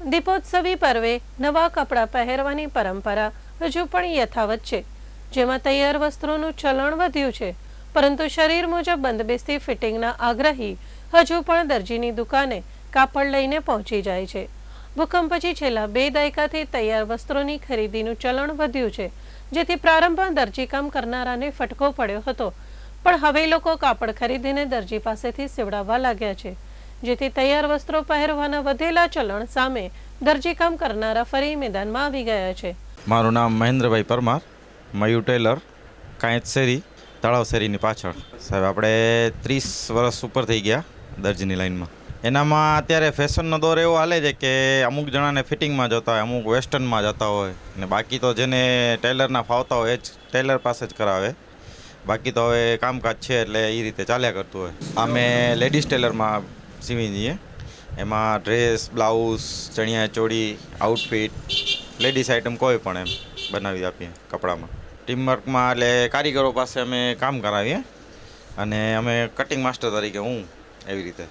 દીપોત્સવી પર્વે નવા કપડાં પહેરવાની પરંપરા હજુ પણ યથાવત છે. જેમાં તૈયાર વસ્ત્રોનું ચલણ વધ્યું છે, પરંતુ શરીર મુજબ બંધબેસતી ફિટિંગના આગ્રહી હજુ પણ દરજીની દુકાને કાપડ લઈને પહોંચી જાય છે. ભૂકંપ પછી છેલ્લા બે દાયકાથી તૈયાર વસ્ત્રોની ખરીદીનું ચલણ વધ્યું છે, જેથી પ્રારંભમાં દરજીકામ કરનારાને ફટકો પડ્યો હતો. પણ હવે લોકો કાપડ ખરીદીને દરજી પાસેથી સીવડાવવા લાગ્યા છે. જેથી તૈયાર વસ્ત્રો પહેરવાના વધેલા ચલણ સામે દરજીકામ કરનારા ફરી મેદાનમાં આવી ગયા છે. મારું નામ મહેન્દ્રભાઈ પરમાર મયુર ટેલર કાંઈત શેરી, તળાવ શેરીની પાછળ. સાહેબ, આપણે ત્રીસ વર્ષ ઉપર થઈ ગયા દરજીની લાઈનમાં. એનામાં અત્યારે ફેશનનો દોર એવો હાલે છે કે અમુક જણાને ફિટિંગમાં જતા હોય, અમુક વેસ્ટર્નમાં જતા હોય. ને બાકી તો જેને ટેલરના ફાવતા હોય એ જ ટેલર પાસે જ કરાવે. બાકી તો હવે કામકાજ છે એટલે એ રીતે ચાલ્યા કરતું હોય. અમે લેડીઝ ટેલરમાં સીવી દઈએ એમાં ડ્રેસ, બ્લાઉઝ, ચણિયા ચોળી આઉટફિટ લેડીઝ આઇટમ કોઈ પણ એમ બનાવી આપીએ કપડામાં. ટીમવર્કમાં એટલે કારીગરો પાસે અમે કામ કરાવીએ. અને અમે કટિંગ માસ્ટર તરીકે હું, એવી રીતે.